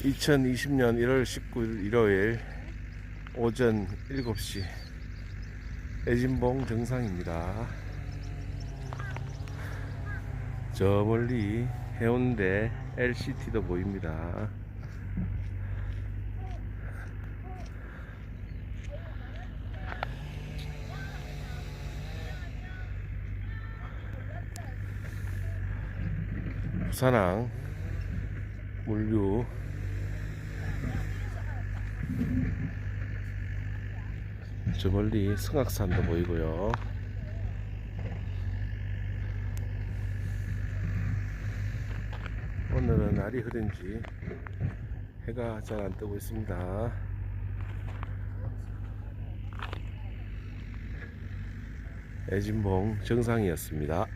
2020년 1월 19일 일요일 오전 7시 애진봉 정상입니다. 저 멀리 해운대 LCT도 보입니다. 부산항 물류 저 멀리 승악산도 보이고요. 오늘은 날이 흐린지 해가 잘 안 뜨고 있습니다. 애진봉 정상이었습니다.